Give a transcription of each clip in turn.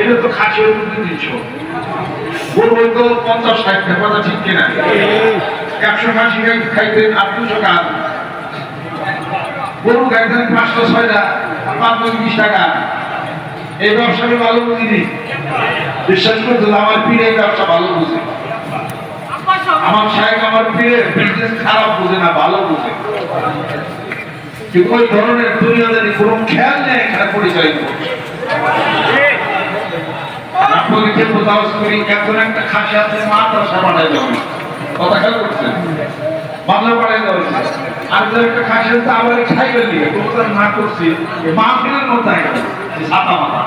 এটা তো খাসি মধ্যে দিচ্ছ। বলব তো পঞ্চাশ ষাট কথা ঠিক কিনা? একশো খাসি খাইতেন আর দুশো টাকা গরু খাইতেন পাঁচশো ছয়টা আর পাঁচশো বিশ টাকা। এই ব্যবসা আমি ভালো বুঝিনি বিশ্বাস করতে আমার পীর ব্যবসা ভালো বুঝে। আমার সাহেব আমার পীরের বিজনেস খারাপ বুঝে না, ভালো বুঝে। ওই ধরনের দুনিয়াদের কোনো খেয়াল নেই, এখানে পরিচালিত হচ্ছে। আপনাদেরকে প্রতারস করি এখন একটা খাসি আছে, মাদ্রাসা পাঠাই যাবে কথা খেয়াল করছেন বাংলা পাঠাই দেওয়া আর যে একটা খাসি আছে, আবার খাইবেন নিয়ে প্রতার না করছি। মাহফিলের আইন ছাতা মাথা।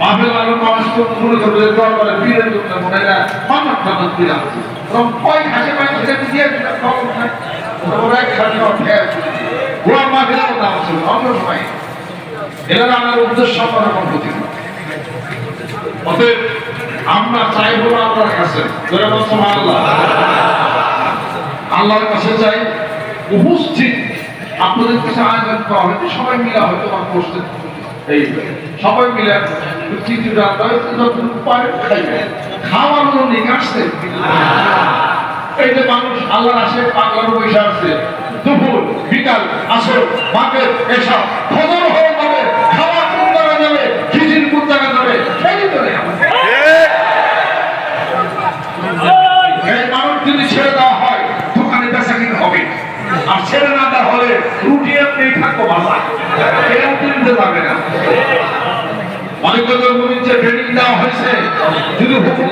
মাহফিল আলো মানুষ তো মনে করবে দরবারে বীরের জন্য মনে হয় মানব টানব দিলাম তখন কয় খাসি পাই সেটা দিয়ে দিলাম? ওরা খাসি অঠে গোয়া মাহফিলের ছিল অন্য সময়। এরা আমার উদ্দেশ্য আমার পদ্ধতি অতএব আমরা না আল্লাহর কাছে। আল্লাহর কাছে চাই উপস্থিত আপনাদের কাছে আয়োজন করা হয়তো সবাই মিলে হয়তো আমার এই সবাই মিলে যতটুকু পারে খাইবে খাওয়ার এই যে মানুষ আল্লাহর আসে পাগলার পয়সা আছে। দুপুর, বিকাল, আসর মাপের এসব খবর ছেড়ে না তাহলে হলে রুটি আপনি থাকো বাবা। এরা কিনতে পারবে না। অনেক কথা বলি ট্রেনিং দেওয়া হয়েছে, যদি হুকুম করা